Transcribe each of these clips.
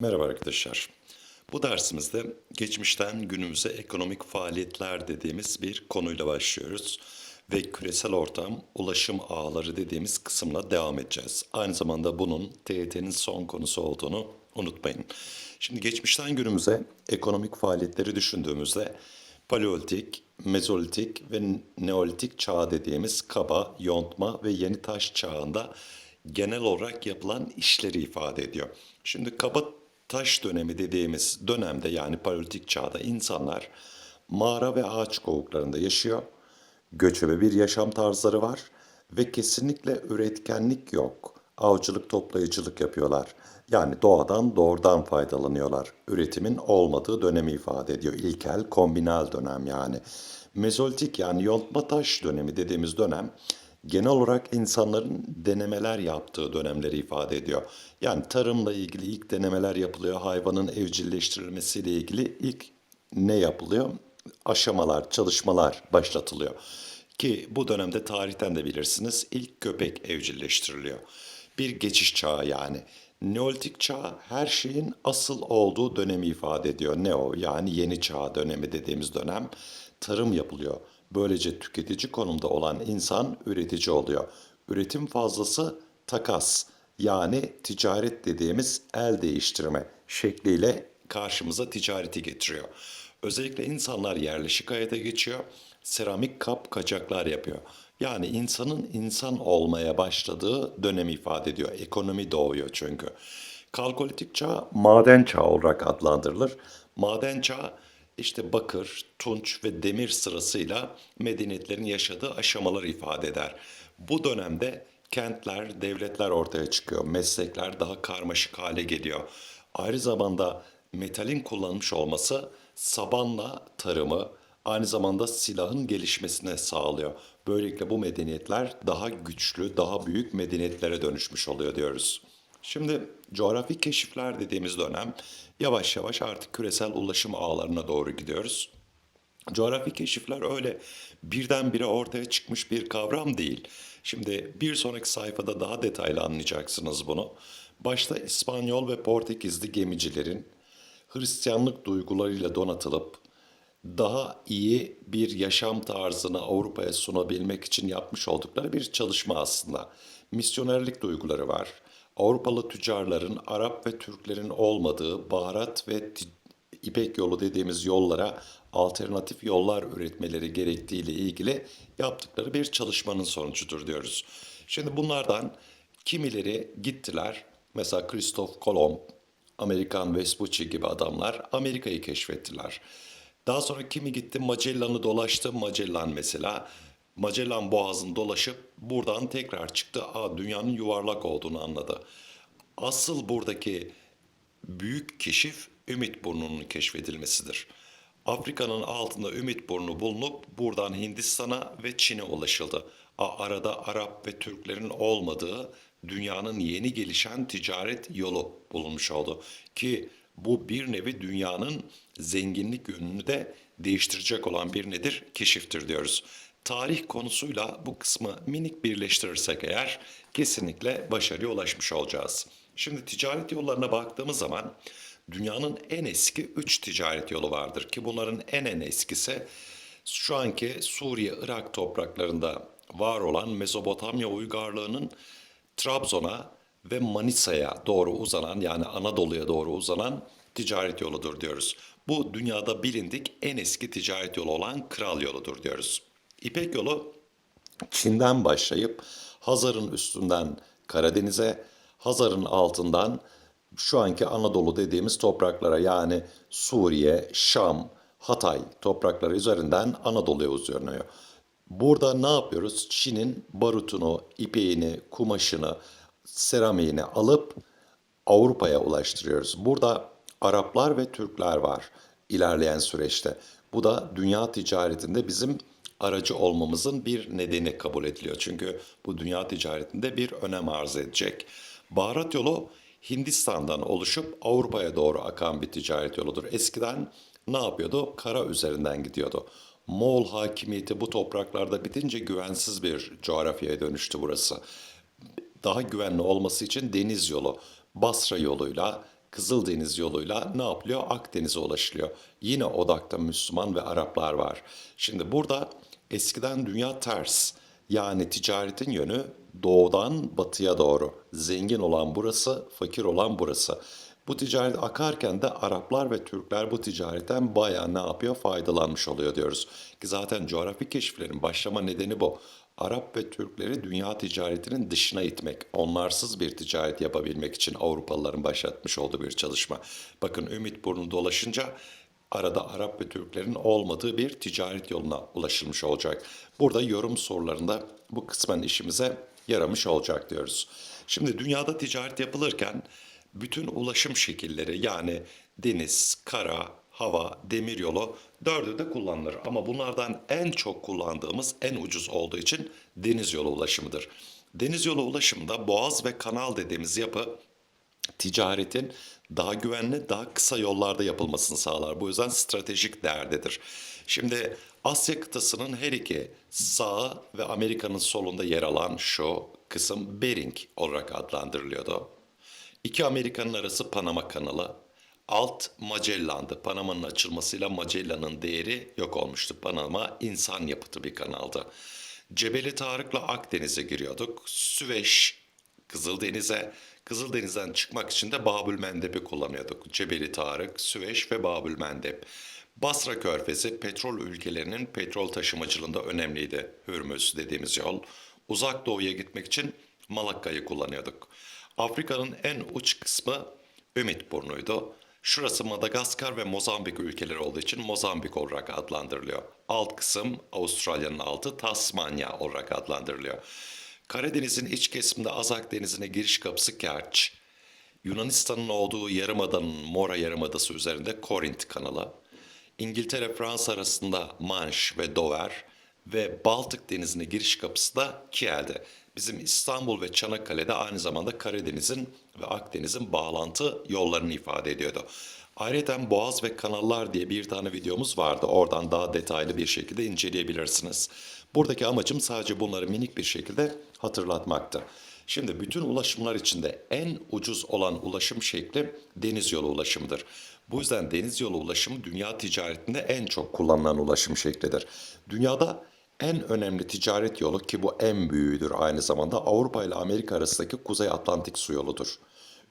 Merhaba arkadaşlar. Bu dersimizde geçmişten günümüze ekonomik faaliyetler dediğimiz bir konuyla başlıyoruz. Ve küresel ortam, ulaşım ağları dediğimiz kısımla devam edeceğiz. Aynı zamanda bunun TYT'nin son konusu olduğunu unutmayın. Şimdi geçmişten günümüze ekonomik faaliyetleri düşündüğümüzde Paleolitik, Mezolitik ve Neolitik çağ dediğimiz kaba, yontma ve yeni taş çağında genel olarak yapılan işleri ifade ediyor. Şimdi kaba taş dönemi dediğimiz dönemde yani Paleolitik çağda insanlar mağara ve ağaç kovuklarında yaşıyor. Göçebe bir yaşam tarzları var ve kesinlikle üretkenlik yok. Avcılık toplayıcılık yapıyorlar. Yani doğadan doğrudan faydalanıyorlar. Üretimin olmadığı dönemi ifade ediyor. İlkel, kombinal dönem yani. Mezolitik yani yontma taş dönemi dediğimiz dönem genel olarak insanların denemeler yaptığı dönemleri ifade ediyor. Yani tarımla ilgili ilk denemeler yapılıyor. Hayvanın evcilleştirilmesiyle ilgili ilk ne yapılıyor? Aşamalar, çalışmalar başlatılıyor. Ki bu dönemde tarihten de bilirsiniz ilk köpek evcilleştiriliyor. Bir geçiş çağı yani. Neolitik çağ her şeyin asıl olduğu dönemi ifade ediyor. Neo yani yeni çağ dönemi dediğimiz dönem tarım yapılıyor. Böylece tüketici konumda olan insan üretici oluyor. Üretim fazlası takas yani ticaret dediğimiz el değiştirme şekliyle karşımıza ticareti getiriyor. Özellikle insanlar yerleşik hayata geçiyor. Seramik kap kacaklar yapıyor. Yani insanın insan olmaya başladığı dönemi ifade ediyor. Ekonomi doğuyor çünkü. Kalkolitik çağ maden çağı olarak adlandırılır. Maden çağı işte bakır, tunç ve demir sırasıyla medeniyetlerin yaşadığı aşamaları ifade eder. Bu dönemde kentler, devletler ortaya çıkıyor. Meslekler daha karmaşık hale geliyor. Ayrı zamanda metalin kullanılmış olması sabanla tarımı, aynı zamanda silahın gelişmesine sağlıyor. Böylelikle bu medeniyetler daha güçlü, daha büyük medeniyetlere dönüşmüş oluyor diyoruz. Şimdi coğrafi keşifler dediğimiz dönem yavaş yavaş artık küresel ulaşım ağlarına doğru gidiyoruz. Coğrafi keşifler öyle birdenbire ortaya çıkmış bir kavram değil. Şimdi bir sonraki sayfada daha detaylı anlayacaksınız bunu. Başta İspanyol ve Portekizli gemicilerin Hristiyanlık duygularıyla donatılıp daha iyi bir yaşam tarzını Avrupa'ya sunabilmek için yapmış oldukları bir çalışma aslında. Misyonerlik duyguları var. Avrupalı tüccarların Arap ve Türklerin olmadığı baharat ve İpek yolu dediğimiz yollara alternatif yollar üretmeleri gerektiğiyle ilgili yaptıkları bir çalışmanın sonucudur diyoruz. Şimdi bunlardan kimileri gittiler. Mesela Christoph Kolomb, Amerikan Vespucci gibi adamlar Amerika'yı keşfettiler. Daha sonra kimi gitti Magellan'ı dolaştı. Magellan mesela Magellan Boğazı'nı dolaşıp buradan tekrar çıktı. Aa, dünyanın yuvarlak olduğunu anladı. Asıl buradaki büyük keşif Ümit Burnu'nun keşfedilmesidir. Afrika'nın altında Ümit Burnu bulunup buradan Hindistan'a ve Çin'e ulaşıldı. A- Arada Arap ve Türklerin olmadığı dünyanın yeni gelişen ticaret yolu bulunmuş oldu. Ki bu bir nevi dünyanın zenginlik yönünü de değiştirecek olan bir nedir? Keşiftir diyoruz. Tarih konusuyla bu kısmı minik birleştirirsek eğer kesinlikle başarıya ulaşmış olacağız. Şimdi ticaret yollarına baktığımız zaman dünyanın en eski 3 ticaret yolu vardır ki bunların en en eskisi şu anki Suriye, Irak topraklarında var olan Mezopotamya uygarlığının Trabzon'a ve Manisa'ya doğru uzanan yani Anadolu'ya doğru uzanan ticaret yoludur diyoruz. Bu dünyada bilindik en eski ticaret yolu olan kral yoludur diyoruz. İpek yolu Çin'den başlayıp Hazar'ın üstünden Karadeniz'e, Hazar'ın altından şu anki Anadolu dediğimiz topraklara yani Suriye, Şam, Hatay toprakları üzerinden Anadolu'ya uzanıyor. Burada ne yapıyoruz? Çin'in barutunu, ipeğini, kumaşını, seramiğini alıp Avrupa'ya ulaştırıyoruz. Burada Araplar ve Türkler var ilerleyen süreçte. Bu da dünya ticaretinde bizim aracı olmamızın bir nedeni kabul ediliyor. Çünkü bu dünya ticaretinde bir önem arz edecek. Baharat yolu Hindistan'dan oluşup Avrupa'ya doğru akan bir ticaret yoludur. Eskiden ne yapıyordu? Kara üzerinden gidiyordu. Moğol hakimiyeti bu topraklarda bitince güvensiz bir coğrafyaya dönüştü burası daha güvenli olması için deniz yolu, Basra yoluyla Kızıldeniz yoluyla ne yapılıyor? Akdeniz'e ulaşılıyor. Yine odakta Müslüman ve Araplar var. Şimdi burada eskiden dünya ters. Yani ticaretin yönü doğudan batıya doğru. Zengin olan burası, fakir olan burası. Bu ticaret akarken de Araplar ve Türkler bu ticaretten bayağı ne yapıyor? Faydalanmış oluyor diyoruz. Ki zaten coğrafi keşiflerin başlama nedeni bu. Arap ve Türkleri dünya ticaretinin dışına itmek, onlarsız bir ticaret yapabilmek için Avrupalıların başlatmış olduğu bir çalışma. Bakın Ümit Burnu dolaşınca arada Arap ve Türklerin olmadığı bir ticaret yoluna ulaşılmış olacak. Burada yorum sorularında bu kısmen işimize yaramış olacak diyoruz. Şimdi dünyada ticaret yapılırken bütün ulaşım şekilleri yani deniz, kara, hava, demiryolu dördü de kullanılır. Ama bunlardan en çok kullandığımız en ucuz olduğu için deniz yolu ulaşımıdır. Deniz yolu ulaşımında boğaz ve kanal dediğimiz yapı ticaretin daha güvenli, daha kısa yollarda yapılmasını sağlar. Bu yüzden stratejik değerdedir. Şimdi Asya kıtasının her iki sağı ve Amerika'nın solunda yer alan şu kısım Bering olarak adlandırılıyordu. İki Amerika'nın arası Panama kanalı. Alt Magellan'dı. Panama'nın açılmasıyla Magellan'ın değeri yok olmuştu. Panama insan yapıtı bir kanaldı. Cebeli Tarık'la Akdeniz'e giriyorduk. Süveyş Kızıldeniz'e, Kızıldeniz'den çıkmak için de Babül Mendeb'i kullanıyorduk. Cebeli Tarık, Süveyş ve Babül Mendeb. Basra Körfezi petrol ülkelerinin petrol taşımacılığında önemliydi. Hürmüz dediğimiz yol. Uzak doğuya gitmek için Malakka'yı kullanıyorduk. Afrika'nın en uç kısmı Ümit Burnu'ydu. Şurası Madagaskar ve Mozambik ülkeleri olduğu için Mozambik olarak adlandırılıyor. Alt kısım Avustralya'nın altı Tasmanya olarak adlandırılıyor. Karadeniz'in iç kesiminde Azak Denizi'ne giriş kapısı Kerç. Yunanistan'ın olduğu yarımadanın Mora Yarımadası üzerinde Korint kanalı. İngiltere Fransa arasında Manş ve Dover ve Baltık Denizi'ne giriş kapısı da Kiel'de. Bizim İstanbul ve Çanakkale'de aynı zamanda Karadeniz'in ve Akdeniz'in bağlantı yollarını ifade ediyordu. Ayrıca Boğaz ve Kanallar diye bir tane videomuz vardı. Oradan daha detaylı bir şekilde inceleyebilirsiniz. Buradaki amacım sadece bunları minik bir şekilde hatırlatmaktı. Şimdi bütün ulaşımlar içinde en ucuz olan ulaşım şekli deniz yolu ulaşımıdır. Bu yüzden deniz yolu ulaşımı dünya ticaretinde en çok kullanılan ulaşım şeklidir. Dünyada en önemli ticaret yolu ki bu en büyüğüdür aynı zamanda Avrupa ile Amerika arasındaki Kuzey Atlantik su yoludur.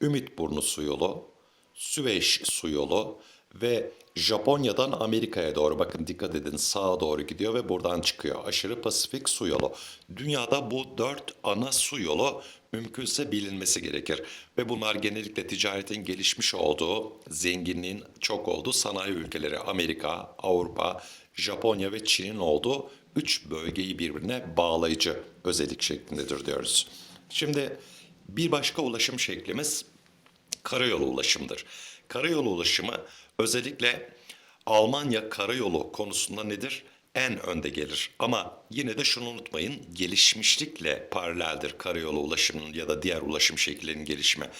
Ümit Burnu su yolu, Süveyş su yolu ve Japonya'dan Amerika'ya doğru bakın dikkat edin sağa doğru gidiyor ve buradan çıkıyor. Aşırı Pasifik su yolu. Dünyada bu dört ana su yolu mümkünse bilinmesi gerekir. Ve bunlar genellikle ticaretin gelişmiş olduğu, zenginliğin çok olduğu sanayi ülkeleri Amerika, Avrupa, Japonya ve Çin'in olduğu üç bölgeyi birbirine bağlayıcı özellik şeklindedir diyoruz. Şimdi bir başka ulaşım şeklimiz karayolu ulaşımıdır. Karayolu ulaşımı özellikle Almanya karayolu konusunda nedir? En önde gelir. Ama yine de şunu unutmayın, gelişmişlikle paraleldir karayolu ulaşımının ya da diğer ulaşım şekillerinin gelişme.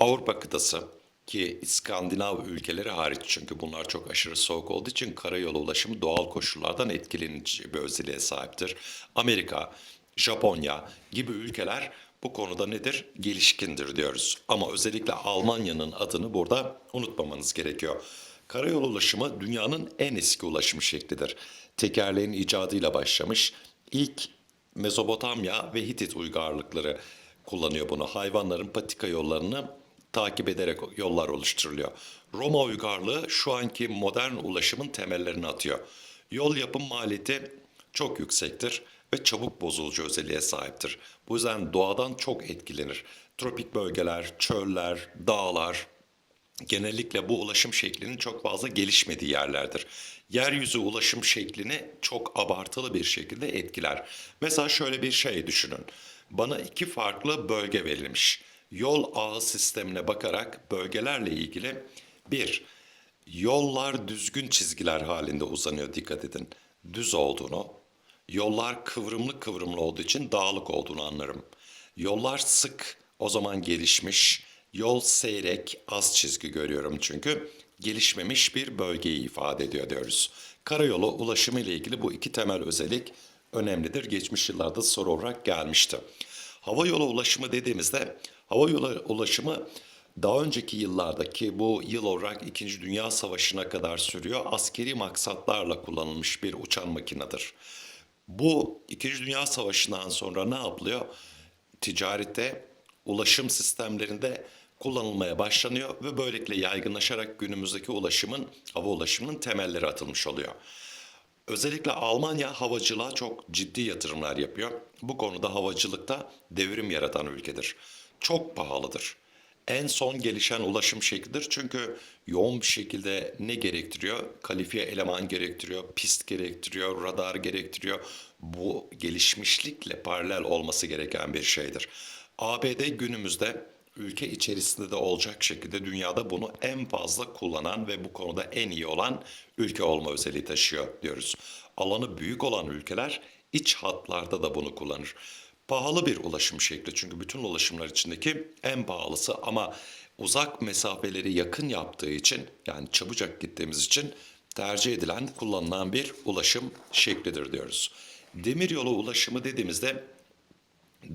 Avrupa kıtası ki İskandinav ülkeleri hariç çünkü bunlar çok aşırı soğuk olduğu için karayolu ulaşımı doğal koşullardan etkilenici bir özelliğe sahiptir. Amerika, Japonya gibi ülkeler bu konuda nedir? Gelişkindir diyoruz. Ama özellikle Almanya'nın adını burada unutmamanız gerekiyor. Karayolu ulaşımı dünyanın en eski ulaşım şeklidir. Tekerleğin icadıyla başlamış. İlk Mezopotamya ve Hitit uygarlıkları kullanıyor bunu. Hayvanların patika yollarını takip ederek yollar oluşturuluyor. Roma uygarlığı şu anki modern ulaşımın temellerini atıyor. Yol yapım maliyeti çok yüksektir ve çabuk bozulucu özelliğe sahiptir. Bu yüzden doğadan çok etkilenir. Tropik bölgeler, çöller, dağlar, genellikle bu ulaşım şeklinin çok fazla gelişmediği yerlerdir. Yeryüzü ulaşım şeklini çok abartılı bir şekilde etkiler. Mesela şöyle bir şey düşünün. Bana iki farklı bölge verilmiş. Yol ağı sistemine bakarak bölgelerle ilgili bir, yollar düzgün çizgiler halinde uzanıyor dikkat edin. Düz olduğunu, yollar kıvrımlı kıvrımlı olduğu için dağlık olduğunu anlarım. Yollar sık, o zaman gelişmiş, Yol seyrek, az çizgi görüyorum çünkü gelişmemiş bir bölgeyi ifade ediyor diyoruz. Karayolu ulaşımı ile ilgili bu iki temel özellik önemlidir. Geçmiş yıllarda soru olarak gelmişti. Hava yolu ulaşımı dediğimizde hava yolu ulaşımı daha önceki yıllardaki bu yıl olarak 2. Dünya Savaşı'na kadar sürüyor. Askeri maksatlarla kullanılmış bir uçan makinedir. Bu 2. Dünya Savaşı'ndan sonra ne yapılıyor? Ticarette, ulaşım sistemlerinde kullanılmaya başlanıyor ve böylelikle yaygınlaşarak günümüzdeki ulaşımın, hava ulaşımının temelleri atılmış oluyor. Özellikle Almanya havacılığa çok ciddi yatırımlar yapıyor. Bu konuda havacılıkta devrim yaratan ülkedir. Çok pahalıdır. En son gelişen ulaşım şeklidir çünkü yoğun bir şekilde ne gerektiriyor? Kalifiye eleman gerektiriyor, pist gerektiriyor, radar gerektiriyor. Bu gelişmişlikle paralel olması gereken bir şeydir. ABD günümüzde ülke içerisinde de olacak şekilde dünyada bunu en fazla kullanan ve bu konuda en iyi olan ülke olma özelliği taşıyor diyoruz. Alanı büyük olan ülkeler iç hatlarda da bunu kullanır. Pahalı bir ulaşım şekli çünkü bütün ulaşımlar içindeki en pahalısı ama uzak mesafeleri yakın yaptığı için yani çabucak gittiğimiz için tercih edilen, kullanılan bir ulaşım şeklidir diyoruz. Demiryolu ulaşımı dediğimizde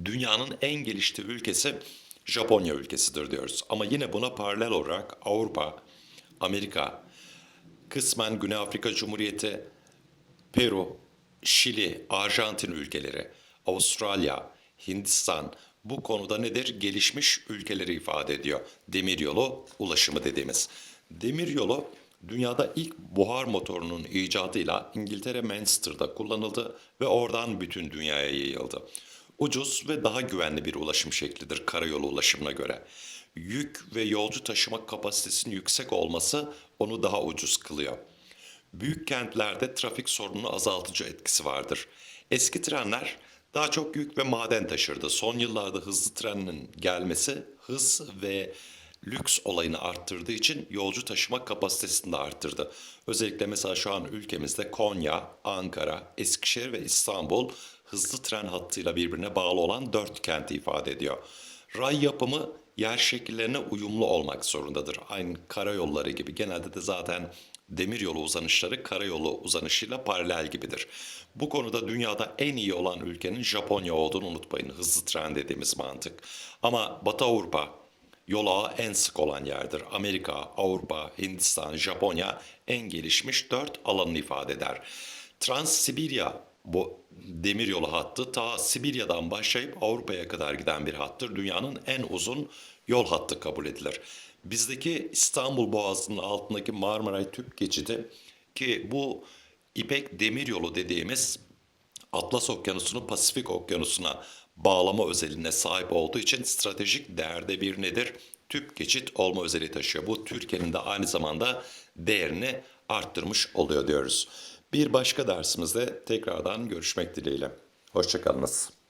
dünyanın en geliştiği ülkesi Japonya ülkesidir diyoruz. Ama yine buna paralel olarak Avrupa, Amerika, kısmen Güney Afrika Cumhuriyeti, Peru, Şili, Arjantin ülkeleri, Avustralya, Hindistan bu konuda nedir? Gelişmiş ülkeleri ifade ediyor. Demiryolu ulaşımı dediğimiz. Demiryolu dünyada ilk buhar motorunun icadıyla İngiltere Manchester'da kullanıldı ve oradan bütün dünyaya yayıldı. Ucuz ve daha güvenli bir ulaşım şeklidir karayolu ulaşımına göre. Yük ve yolcu taşıma kapasitesinin yüksek olması onu daha ucuz kılıyor. Büyük kentlerde trafik sorununu azaltıcı etkisi vardır. Eski trenler daha çok yük ve maden taşırdı. Son yıllarda hızlı trenin gelmesi hız ve lüks olayını arttırdığı için yolcu taşıma kapasitesini de arttırdı. Özellikle mesela şu an ülkemizde Konya, Ankara, Eskişehir ve İstanbul hızlı tren hattıyla birbirine bağlı olan dört kenti ifade ediyor. Ray yapımı yer şekillerine uyumlu olmak zorundadır. Aynı karayolları gibi genelde de zaten demiryolu uzanışları karayolu uzanışıyla paralel gibidir. Bu konuda dünyada en iyi olan ülkenin Japonya olduğunu unutmayın. Hızlı tren dediğimiz mantık. Ama Batı Avrupa yol ağı en sık olan yerdir. Amerika, Avrupa, Hindistan, Japonya en gelişmiş dört alanını ifade eder. Trans-Sibirya bu demiryolu hattı ta Sibirya'dan başlayıp Avrupa'ya kadar giden bir hattır. Dünyanın en uzun yol hattı kabul edilir. Bizdeki İstanbul Boğazı'nın altındaki Marmaray Tüp Geçidi ki bu İpek Demiryolu dediğimiz Atlas Okyanusu'nu Pasifik Okyanusu'na bağlama özelliğine sahip olduğu için stratejik değerde bir nedir? Tüp geçit olma özelliği taşıyor. Bu Türkiye'nin de aynı zamanda değerini arttırmış oluyor diyoruz. Bir başka dersimizde tekrardan görüşmek dileğiyle. Hoşçakalınız.